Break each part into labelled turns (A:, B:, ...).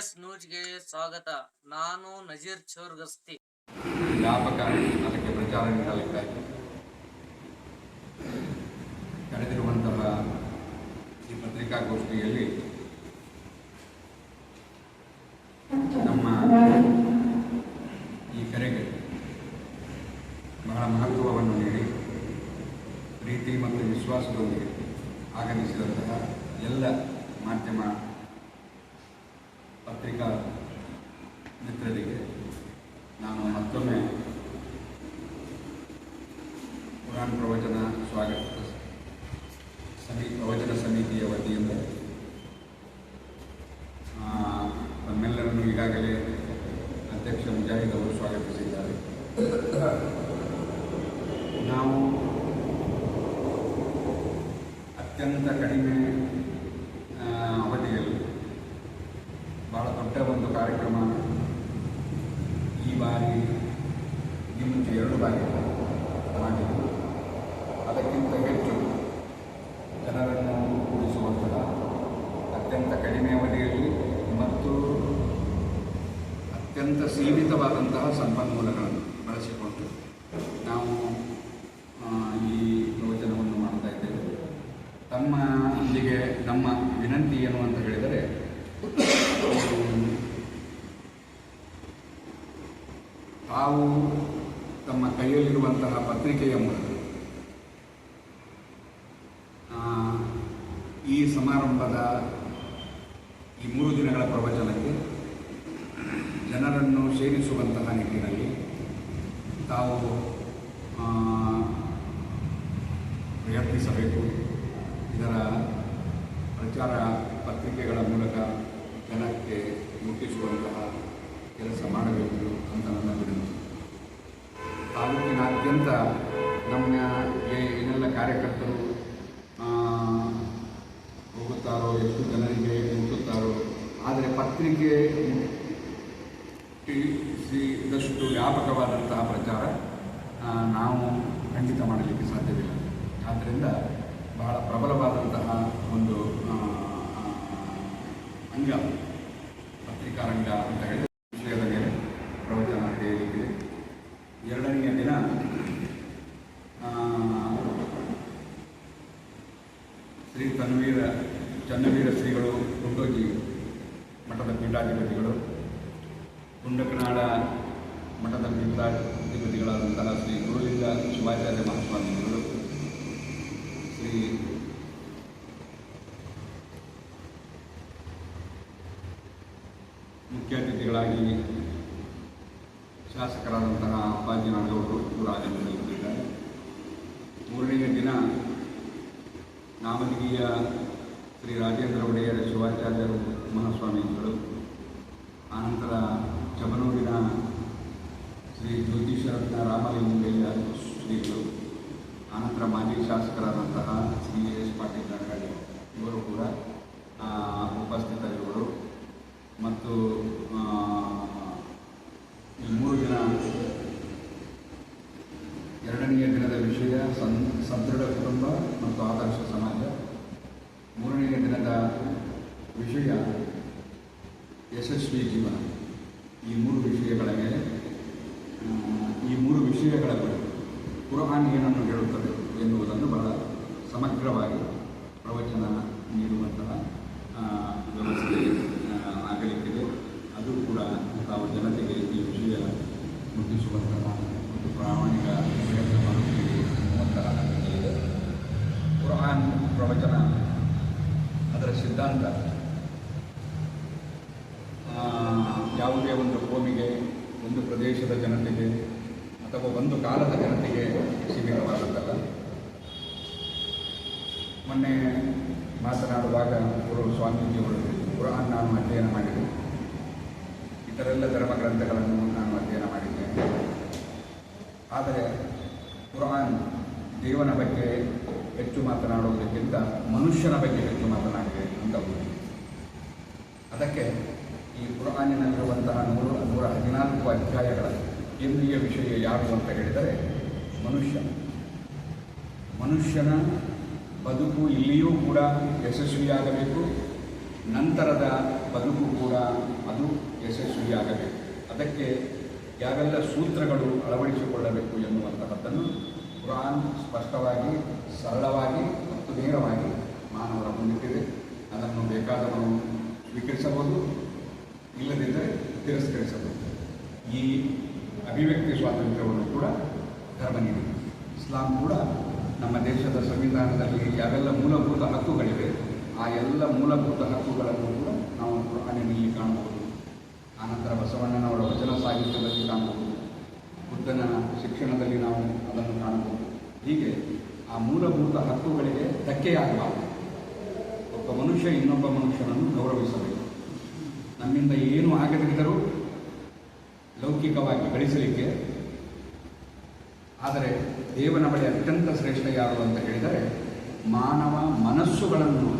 A: ಸ್ವಾಗತ. ನಾನು ನಜೀರ್ ಚೌರ್ಗಸ್ತಿ.
B: ವ್ಯಾಪಕ ಅದಕ್ಕೆ ಪ್ರಚಾರ ನೀಡಲಿಕ್ಕಾಗಿ ಕರೆದಿರುವಂತಹ ಈ ಪತ್ರಿಕಾಗೋಷ್ಠಿಯಲ್ಲಿ ನಮ್ಮ ಈ ಕರೆಗೆ ಬಹಳ ಮಹತ್ವವನ್ನು ನೀಡಿ ಪ್ರೀತಿ ಮತ್ತು ವಿಶ್ವಾಸದೊಂದಿಗೆ ಆಗಮಿಸಿದಂತಹ ಎಲ್ಲ ಮಾಧ್ಯಮ ಪತ್ರಿಕಾ ಮಿತ್ರರಿಗೆ ನಾನು ಮತ್ತೊಮ್ಮೆ ಪುರಾಣ ಪ್ರವಚನ ಸ್ವಾಗತ. ಸಮಿ ಪ್ರವಚನ ಸಮಿತಿಯ ವತಿಯಿಂದ ನಮ್ಮೆಲ್ಲರನ್ನು ಈಗಾಗಲೇ ಅಧ್ಯಕ್ಷ ಮುಜಾಹಿದ್ ಅವರು ಸ್ವಾಗತಿಸಿದ್ದಾರೆ. ನಾವು ಅತ್ಯಂತ ಕಡಿಮೆ ಅವಧಿಯಲ್ಲಿ ಬಹಳ ದೊಡ್ಡ ಒಂದು ಕಾರ್ಯಕ್ರಮ ಈ ಬಾರಿ ಮುಂಚೆ ಎರಡು ಬಾರಿ ಮಾಡಿದ್ದು ಅದಕ್ಕಿಂತ ಹೆಚ್ಚು ಜನರನ್ನು ಕೂಡಿಸುವಂತಹ ಅತ್ಯಂತ ಕಡಿಮೆ ಅವಧಿಯಲ್ಲಿ ಮತ್ತು ಅತ್ಯಂತ ಸೀಮಿತವಾದಂತಹ ಸಂಪನ್ಮೂಲಗಳನ್ನು ಬಳಸಿಕೊಂಡು ನಾವು ಈ ಯೋಜನವನ್ನು ಮಾಡ್ತಾ ಇದ್ದೇವೆ. ತಮ್ಮ ನಮ್ಮ ವಿನಂತಿ ಏನು ಅಂತ ಹೇಳಿದರೆ ತಾವು ತಮ್ಮ ಕೈಯಲ್ಲಿರುವಂತಹ ಪತ್ರಿಕೆಯ ಮೂಲಕ ಈ ಸಮಾರಂಭದ ಈ ಮೂರು ದಿನಗಳ ಪ್ರವಚನಕ್ಕೆ ಜನರನ್ನು ಸೇರಿಸುವಂತಹ ನಿಟ್ಟಿನಲ್ಲಿ ತಾವು ಪ್ರಯತ್ನಿಸಬೇಕು. ಇದರ ಪ್ರಚಾರ ಪತ್ರಿಕೆಗಳ ಮೂಲಕ ಜನಕ್ಕೆ ಮುಟ್ಟಿಸುವಂತಹ ಕೆಲಸ ಮಾಡಬೇಕು ಅಂತ ನನ್ನ ವಿನಂತಿ. ತಾಲೂಕಿನಾದ್ಯಂತ ನಮ್ಮ ಏನೆಲ್ಲ ಕಾರ್ಯಕರ್ತರು ಹೋಗುತ್ತಾರೋ, ಎಷ್ಟು ಜನರಿಗೆ ಆದರೆ ಪತ್ರಿಕೆ ಇದಷ್ಟು ವ್ಯಾಪಕವಾದಂತಹ ಪ್ರಚಾರ ನಾವು ಖಂಡಿತ ಮಾಡಲಿಕ್ಕೆ ಸಾಧ್ಯವಿಲ್ಲ. ಆದ್ದರಿಂದ ಬಹಳ ಪ್ರಬಲವಾದಂತಹ ಒಂದು ಅಂಗ. ಅತಿಥಿಗಳಾಗಿ ಶಾಸಕರಾದಂತಹ ಅಪ್ಪಾಜಿ ನಾಡಗೌಡರು ಕೂಡ ಆಗಮಿಸಲಿದ್ದಾರೆ ಮೂರನೆಯ ದಿನ ನಾಮದಿಗಿಯ ಶ್ರೀ ರಾಜೇಂದ್ರ ಒಡೆಯರ ಶಿವಾಚಾರ್ಯರು, ಮಹಾಸ್ವಾಮಿಗಳು, ಆನಂತರ ಚಮನೂರಿನ ಶ್ರೀ ಜ್ಯೋತಿಷರತ್ನ ರಾಮಲಿಂಗಯ್ಯ ಶ್ರೀಗಳು, ಆನಂತರ ಮಾಜಿ ಶಾಸಕರಾದಂತಹ ಶ್ರೀ ಎಸ್ ಪಾಟೀಲ್ ಇವರು ಕೂಡ ಉಪಸ್ಥಿತರಿರುವರು. ಮತ್ತು ಆ, ಈ ಮೂರು ದಿನ ಎರಡನೆಯ ದಿನದ ವಿಷಯ ಸನ್ ಸದೃಢ ಕುಟುಂಬ ಮತ್ತು ಆದರ್ಶ ಸಮಾಜ ಮೂರನೆಯ ದಿನದ ವಿಷಯ ಯಶಸ್ವಿ ಜೀವನ ಈ ಮೂರು ವಿಷಯಗಳ ಮೇಲೆ ಆ, ಈ ಮೂರು ವಿಷಯಗಳ ಬಗ್ಗೆ ಕುರಾನ್ ಏನನ್ನು ಹೇಳುತ್ತದೆ ಎನ್ನುವುದನ್ನು ಬಹಳ ಸಮಗ್ರವಾಗಿ ಪ್ರವಚನ ನೀಡುವಂತಹ ವ್ಯವಸ್ಥೆ ಆಗಲಿಕ್ಕಿದೆ. ಅದು ಕೂಡ ತಾವು ಜನತೆಗೆ ಈ ವಿಷಯ ಮುಟ್ಟಿಸುವಂತಹ ಒಂದು ಪ್ರಾಮಾಣಿಕ ಪ್ರಯತ್ನ ಮಾಡುತ್ತೀವಿ ಎನ್ನುವಂತಹ ನಂಬಿಕೆ ಇದೆ ಕುರಾನ್ ಪ್ರವಚನ ಅದರ ಸಿದ್ಧಾಂತ. ಯಾವುದೇ ಒಂದು ಭೂಮಿಗೆ, ಒಂದು ಪ್ರದೇಶದ ಜನತೆಗೆ ಅಥವಾ ಒಂದು ಕಾಲದ ಜನತೆಗೆ ಸೀಮಿತವಾದದ್ದಲ್ಲ. ಮೊನ್ನೆ ಮಾತನಾಡುವಾಗ ಗುರು ಸ್ವಾಮೀಜಿಯವರು ಕುರಾನ್ ನಾನು ಅಧ್ಯಯನ ಮಾಡಿದೆ. ಇತರೆಲ್ಲ ಧರ್ಮ ಗ್ರಂಥಗಳನ್ನು ನಾನು ಅಧ್ಯಯನ ಮಾಡಿದ್ದೇನೆ ಆದರೆ ಕುರಾನ್ ದೇವನ ಬಗ್ಗೆ ಹೆಚ್ಚು ಮಾತನಾಡುವುದಕ್ಕಿಂತ ಮನುಷ್ಯನ ಬಗ್ಗೆ ಹೆಚ್ಚು ಮಾತನಾಡಿದೆ ಅಂತ ಅದಕ್ಕೆ ಈ ಕುರಾನಿನಲ್ಲಿರುವಂತಹ ನೂರು ನೂರ ಹದಿನಾಲ್ಕು ಅಧ್ಯಾಯಗಳ ಕೇಂದ್ರೀಯ ವಿಷಯ ಯಾರು ಅಂತ ಹೇಳಿದರೆ ಮನುಷ್ಯ. ಮನುಷ್ಯನ ಬದುಕು ಇಲ್ಲಿಯೂ ಕೂಡ ಯಶಸ್ವಿಯಾಗಬೇಕು, ನಂತರದ ಬದುಕು ಕೂಡ ಅದು ಯಶಸ್ವಿಯಾಗಬೇಕು. ಅದಕ್ಕೆ ಯಾವೆಲ್ಲ ಸೂತ್ರಗಳು ಅಳವಡಿಸಿಕೊಳ್ಳಬೇಕು ಎನ್ನುವಂತಹದ್ದನ್ನು ಕುರಾನ್ ಸ್ಪಷ್ಟವಾಗಿ, ಸರಳವಾಗಿ ಮತ್ತು ನೇರವಾಗಿ ಮಾನವರ ಮುಂದಿಟ್ಟಿದೆ. ಅದನ್ನು ಬೇಕಾದವನು ಸ್ವೀಕರಿಸಬಹುದು, ಇಲ್ಲದಿದ್ದರೆ ತಿರಸ್ಕರಿಸಬಹುದು. ಈ ಅಭಿವ್ಯಕ್ತಿ ಸ್ವಾತಂತ್ರ್ಯವನ್ನು ಕೂಡ ಧರ್ಮ ನೀಡಿದೆ ಇಸ್ಲಾಂ ಕೂಡ ನಮ್ಮ ದೇಶದ ಸಂವಿಧಾನದಲ್ಲಿ ಯಾವೆಲ್ಲ ಮೂಲಭೂತ ಹಕ್ಕುಗಳಿವೆ, ಆ ಎಲ್ಲ ಮೂಲಭೂತ ಹಕ್ಕುಗಳನ್ನು ಕೂಡ ನಾವು ಕುರಾನಿನಲ್ಲಿ ಕಾಣಬಹುದು. ಆನಂತರ ಬಸವಣ್ಣನವರ ವಚನ ಸಾಹಿತ್ಯದಲ್ಲಿ ಕಾಣಬಹುದು. ಬುದ್ಧನ ಶಿಕ್ಷಣದಲ್ಲಿ ನಾವು ಅದನ್ನು ಕಾಣಬಹುದು. ಹೀಗೆ ಆ ಮೂಲಭೂತ ಹಕ್ಕುಗಳಿಗೆ ಧಕ್ಕೆಯಾಗಬಾರದು. ಒಬ್ಬ ಮನುಷ್ಯ ಇನ್ನೊಬ್ಬ ಮನುಷ್ಯನನ್ನು ಗೌರವಿಸಬೇಕು. ನಮ್ಮಿಂದ ಏನು ಆಗದಿದ್ದರೂ ಲೌಕಿಕವಾಗಿ ಗಳಿಸಲಿಕ್ಕೆ ಆದರೆ ದೇವನ ಬಳಿ ಅತ್ಯಂತ ಶ್ರೇಷ್ಠ ಯಾರು ಅಂತ ಹೇಳಿದರೆ ಮಾನವ ಮನಸ್ಸುಗಳನ್ನು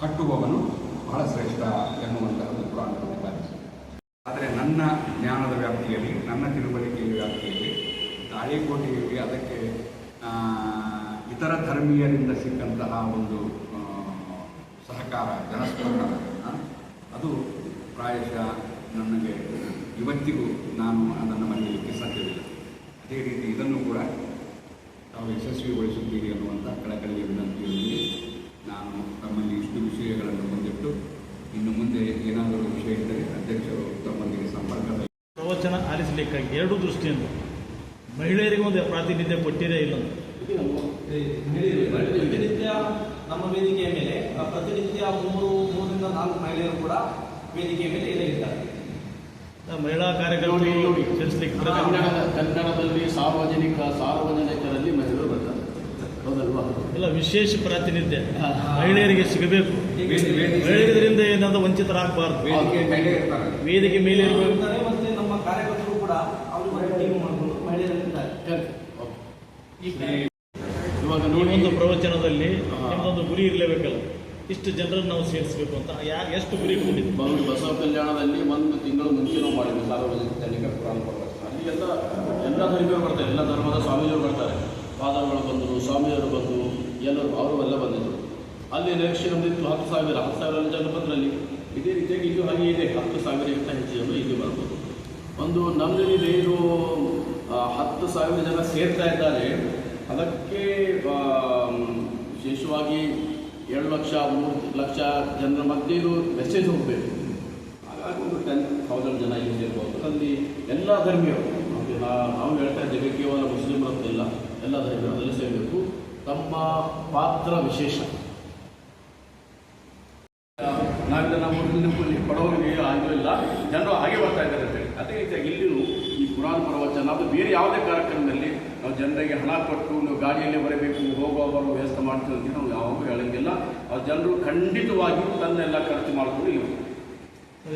B: ಕಟ್ಟುವವನು ಬಹಳ ಶ್ರೇಷ್ಠ ಎನ್ನುವಂತಹದ್ದು ಪುರಾಣ ಪ್ರತಿಪಾದಿಸಿದೆ ಆದರೆ ನನ್ನ ಜ್ಞಾನದ ವ್ಯಾಪ್ತಿಯಲ್ಲಿ ನನ್ನ ತಿಳುವಳಿಕೆಯ ವ್ಯಾಪ್ತಿಯಲ್ಲಿ ತಾಳಿಕೋಟೆಯಲ್ಲಿ ಅದಕ್ಕೆ ಇತರ ಧರ್ಮೀಯರಿಂದ ಸಿಕ್ಕಂತಹ ಒಂದು ಸಹಕಾರ ಜನಸ್ಪಂದನ ಆ, ಅದು ಪ್ರಾಯಶಃ ನನಗೆ ಇವತ್ತಿಗೂ ನಾನು ಅದನ್ನು ಮರೆಯಲಿಕ್ಕೆ ಸಾಧ್ಯವಿಲ್ಲ. ಅದೇ ರೀತಿ ಇದನ್ನು ಕೂಡ ತಾವು ಯಶಸ್ವಿಗೊಳಿಸುತ್ತೀರಿ ಅನ್ನುವಂಥ ಕಳಕಳಿಯ ವಿನಂತಿಯೊಂದಿಗೆ ನಾನು ತಮ್ಮಲ್ಲಿ ಇಷ್ಟು ವಿಷಯಗಳನ್ನು ಹೊಂದಿಟ್ಟು ಇನ್ನು ಮುಂದೆ ಏನಾದರೂ ವಿಷಯ ಇದ್ದರೆ ಅಧ್ಯಕ್ಷರು ತಮ್ಮೊಂದಿಗೆ ಸಂಪರ್ಕದಲ್ಲಿ
C: ಪ್ರವಚನ ಆಲಿಸಲಿಕ್ಕಾಗಿ ಎರಡು ದೃಷ್ಟಿಯಿಂದ ಮಹಿಳೆಯರಿಗೆ ಒಂದು ಪ್ರಾತಿನಿಧ್ಯ ಕೊಟ್ಟಿರೇ ಇಲ್ಲ.
D: ಪ್ರತಿನಿತ್ಯ ನಮ್ಮ ವೇದಿಕೆಯ ಮೇಲೆ ಆ, ಪ್ರತಿನಿತ್ಯ ಮೂರು ಮೂರರಿಂದ ನಾಲ್ಕು ಮಹಿಳೆಯರು ಕೂಡ ವೇದಿಕೆಯ ಮೇಲೆ ಇಲ್ಲ ಇರ್ತಾರೆ
C: ಮಹಿಳಾ ಕಾರ್ಯಕರ್ತರು
E: ಕನ್ನಡದ ಕನ್ನಡದಲ್ಲಿ ಸಾರ್ವಜನಿಕ ಸಾರ್ವಜನಿಕರಲ್ಲಿ ಮಹಿಳೆಯರು ಬರ್ತಾರೆ. ಹೌದಲ್ವಾ?
C: ಇಲ್ಲ ವಿಶೇಷ ಪ್ರಾತಿನಿಧ್ಯ. ಮಹಿಳೆಯರಿಗೆ ಸಿಗಬೇಕು. ಮಹಿಳೆಯರಿಂದ ಏನಾದ್ರೂ ವಂಚಿತರಾಗಬಾರ್ದು
B: ವೇದಿಕೆ ಮೇಲೆ ಇರ್ತಾರೆ.
C: ವೇದಿಕೆ ಮೇಲೆ ಇರಬೇಕು.
D: ಮತ್ತೆ ನಮ್ಮ ಕಾರ್ಯಕರ್ತರು ಕೂಡ ಒಂದು ಮಾಡಿಕೊಂಡು ಮಹಿಳೆಯರಿದ್ದಾರೆ
E: ಇವಾಗ
C: ಒಂದು ಪ್ರವಚನದಲ್ಲಿ ನಿಮ್ಮದೊಂದು ಗುರಿ ಇರಲೇಬೇಕಲ್ಲ. ಇಷ್ಟು ಜನರನ್ನು ನಾವು ಸೇರಿಸಬೇಕು ಅಂತ ಯಾ ಎಷ್ಟು ಗುರಿ ಇಟ್ಕೊಂಡಿದ್ವಿ
E: ಬಸವ ಕಲ್ಯಾಣದಲ್ಲಿ ಒಂದು ತಿಂಗಳು ಮುಂಚೆ ನಾವು ಮಾಡಿದ್ವಿ. ಸಾರ್ವಜನಿಕ ತನಿಖಾ ಪುರಾಣ ಅಲ್ಲಿ ಎಲ್ಲ ಎಲ್ಲ ಧರ್ಮೀಯರು ಬರ್ತಾರೆ. ಎಲ್ಲ ಧರ್ಮದ ಸ್ವಾಮೀಜಿಯವರು ಬರ್ತಾರೆ. ಪಾದಗಳು ಬಂದರು ಸ್ವಾಮಿಯವರು ಬಂದರು ಎಲ್ಲರೂ ಅವರು ಎಲ್ಲ ಬಂದಿದ್ದರು ಅಲ್ಲಿ ನಿರೀಕ್ಷೆ ನಮ್ದಿತ್ತು ಹತ್ತು ಸಾವಿರ. ಹತ್ತು ಸಾವಿರ ಜನ ಬಂದರಲ್ಲಿ. ಇದೇ ರೀತಿಯಾಗಿ ಇದು ಹಾಗೆ ಇದೆ. ಹತ್ತು ಸಾವಿರಕ್ಕಿಂತ ಹೆಚ್ಚು ಜನ ಇಲ್ಲಿ ಬರ್ಬೋದು. ಒಂದು ನಮ್ಮಲ್ಲಿ ಆ, ಹತ್ತು ಸಾವಿರ ಜನ ಸೇರ್ತಾ ಇದ್ದಾರೆ. ಅದಕ್ಕೆ ವಿಶೇಷವಾಗಿ ಎರಡು ಲಕ್ಷ, ಮೂರು ಲಕ್ಷ ಜನರ ಮಧ್ಯೆ ಇದು ಮೆಸೇಜ್ ಹೋಗಬೇಕು. ಹಾಗಾಗಿ ಒಂದು ಟೆನ್ ಥೌಸಂಡ್ ಜನ ಇಲ್ಲಿ ಸೇರ್ಬೋದು. ಅಲ್ಲಿ ಎಲ್ಲ ಧರ್ಮೀಯರು ನಾವು ಹೇಳ್ತಾ ಇದ್ದೇವೆ, ಕೇವಲ ಮುಸ್ಲಿಮರದ್ದಿಲ್ಲ ಎಲ್ಲ ಧರ್ಮೀಯರಲ್ಲಿ ಸೇರಬೇಕು. ತಮ್ಮ ಪಾತ್ರ ವಿಶೇಷ. ನಾವೆಲ್ಲ ನಮ್ಮ ಊರಿನಲ್ಲಿ ಬಡವರಿಗೆ ಆಗಿಲ್ಲ ಜನರು ಹಾಗೆ ಬರ್ತಾ ಇದ್ದಾರೆ ಅದೇ ರೀತಿಯಾಗಿ ಇಲ್ಲಿನೂ ಈ ಪುರಾಣ ಪ್ರವಚನ ಅದು ಬೇರೆ ಯಾವುದೇ ಕಾರ್ಯಕ್ರಮದಲ್ಲಿ ನಾವು ಜನರಿಗೆ ಹಣ ಕೊಟ್ಟು ನೀವು ಗಾಡಿಯಲ್ಲೇ ಬರಬೇಕು ಹೋಗೋ ಬರೋ ವ್ಯವಸ್ಥೆ ಮಾಡ್ತೀವಿ ಅಂತ ನಾವು ಯಾವಾಗೂ ಹೇಳಂಗಿಲ್ಲ. ಆ ಜನರು ಖಂಡಿತವಾಗಿಯೂ ತನ್ನೆಲ್ಲ ಖರ್ಚು ಮಾಡಿಕೊಂಡು ಇರಬೇಕು.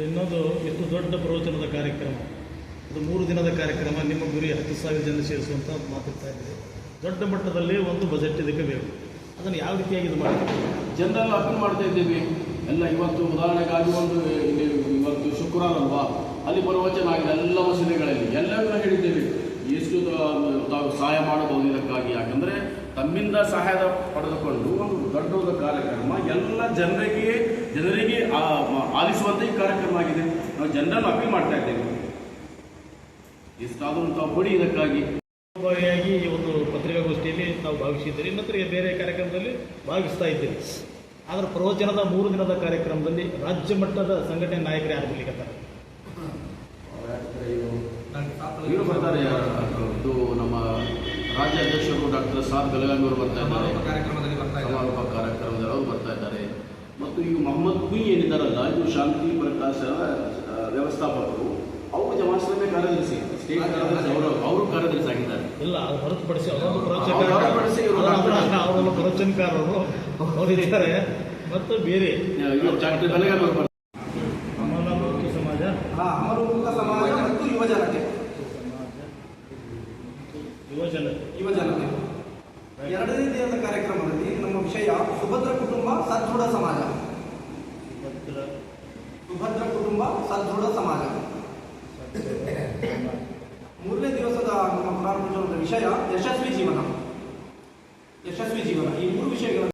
C: ಇನ್ನೊಂದು ಇಷ್ಟು ದೊಡ್ಡ ಪ್ರವಚನದ ಕಾರ್ಯಕ್ರಮ. ಅದು ಮೂರು ದಿನದ ಕಾರ್ಯಕ್ರಮ ನಿಮ್ಮ ಗುರಿ ಹತ್ತು ಸಾವಿರ ಜನ ಸೇರಿಸುವಂತ ಮಾತಾಡ್ತಾ ಇದ್ದೀವಿ. ದೊಡ್ಡ ಮಟ್ಟದಲ್ಲಿ ಒಂದು ಬಜೆಟ್ ಇದಕ್ಕೆ ಬೇಕು. ಅದನ್ನು ಯಾವ ರೀತಿಯಾಗಿ ಇದು ಮಾಡ್ತೀವಿ
E: ಜನರೆಲ್ಲ ಅಪೀಲ್ ಮಾಡ್ತಾ ಇದ್ದೀವಿ. ಎಲ್ಲ ಇವತ್ತು ಉದಾಹರಣೆಗಾಗಿ ಒಂದು ಇಲ್ಲಿ ಇವತ್ತು ಶುಕ್ರವಾರ ಅಲ್ವಾ? ಅಲ್ಲಿ ಪ್ರವಚನ ಆಗಿದೆ ಎಲ್ಲ ಮಸೀದಿಗಳಲ್ಲಿ ಎಲ್ಲರೂ ನಾವು ಹೇಳಿದ್ದೇವೆ. ಎಷ್ಟು ತಾವು ಸಹಾಯ ಮಾಡಬಹುದು ಇದಕ್ಕಾಗಿ. ಯಾಕಂದರೆ ತಮ್ಮಿಂದ ಸಹಾಯ ಪಡೆದುಕೊಂಡು ಒಂದು ದೊಡ್ಡ ಕಾರ್ಯಕ್ರಮ ಎಲ್ಲ ಜನರಿಗೆ ಜನರಿಗೆ ಆಲಿಸುವಂಥ ಈ ಕಾರ್ಯಕ್ರಮ ಆಗಿದೆ. ನಾವು ಜನರನ್ನು ಅಪೀಲ್ ಮಾಡ್ತಾ ಇದ್ದೇವೆ. ಎಷ್ಟಾದರೂ ತಾವು ಕೊಡಿ ಇದಕ್ಕಾಗಿ.
C: ಈ ಒಂದು ಪತ್ರಿಕಾಗೋಷ್ಠಿಯಲ್ಲಿ ನಾವು ಭಾಗವಹಿಸಿದ್ದೀರಿ. ಮತ್ತು ಬೇರೆ ಕಾರ್ಯಕ್ರಮದಲ್ಲಿ ಭಾಗವಹಿಸ್ತಾ ಇದ್ದೇವೆ ಆದರೆ ಪ್ರವಚನದ ಮೂರು ದಿನದ ಕಾರ್ಯಕ್ರಮದಲ್ಲಿ ರಾಜ್ಯ ಮಟ್ಟದ ಸಂಘಟನೆ ನಾಯಕರು ಬರ್ಲಿಕ್ಕತ್ತಾರೆ
E: ಇವರು ಬರ್ತಾರೆ ಇದು ನಮ್ಮ ರಾಜ್ಯಾಧ್ಯಕ್ಷರು ಡಾಕ್ಟರ್ ಸಾರ್ ಬೆಳಗಾವಿ ಅವರು ಬರ್ತಾ ಇದ್ದಾರೆ. ಸಮಾರೋಪ ಕಾರ್ಯಕ್ರಮದಲ್ಲಿ ಅವರು ಬರ್ತಾ ಇದ್ದಾರೆ. ಮತ್ತು ಈ ಮೊಹಮ್ಮದ್ ಕುಯಿ ಏನಿದ್ದಾರಲ್ಲ ಇದು ಶಾಂತಿ ಪ್ರಕಾಶ ವ್ಯವಸ್ಥಾಪಕರು ಅವರು ಜಮಾಶ್ರಮೆ ಕಾರ್ಯದರ್ಶಿ ಸ್ಟೇಟ್ ಕಾರ್ಯದರ್ಶಿ ಅವರು ಅವರು ಕಾರ್ಯದರ್ಶಿ ಆಗಿದ್ದಾರೆ.
C: ಇಲ್ಲ ಅದು ಹೊರತುಪಡಿಸಿ
E: ಅವರು ಹೊರತುಪಡಿಸಿ
C: ಪ್ರವಚನಕಾರರು ಅವರಿದ್ದಾರೆ ಮತ್ತು ಬೇರೆ.
E: ಇವರು ಡಾಕ್ಟರ್ ಅವರು ಬರ್ತಾರೆ
C: ಅಮಲ ಮುಕ್ತಿ ಸಮಾಜ
D: ಹಾ ಅಮರು ಮುಕ್ತ ಸಮಾಜ ಮತ್ತು ಯುವ ಜನತೆ ಯುವ ಜನತೆ ಎರಡನೇ ದಿನದ ಕಾರ್ಯಕ್ರಮದಲ್ಲಿ ನಮ್ಮ ವಿಷಯ ಸುಭದ್ರ ಕುಟುಂಬ ಸದೃಢ ಸಮಾಜ.
C: ಭದ್ರ
D: ಸುಭದ್ರ ಕುಟುಂಬ ಸದೃಢ ಸಮಾಜ. ಮೂರನೇ ದಿವಸದ ನಮ್ಮ ಪ್ರಾರಂಭದ ವಿಷಯ ಯಶಸ್ವಿ ಜೀವನ. ಯಶಸ್ವಿ ಜೀವನ. ಈ ಮೂರು ವಿಷಯಗಳನ್ನು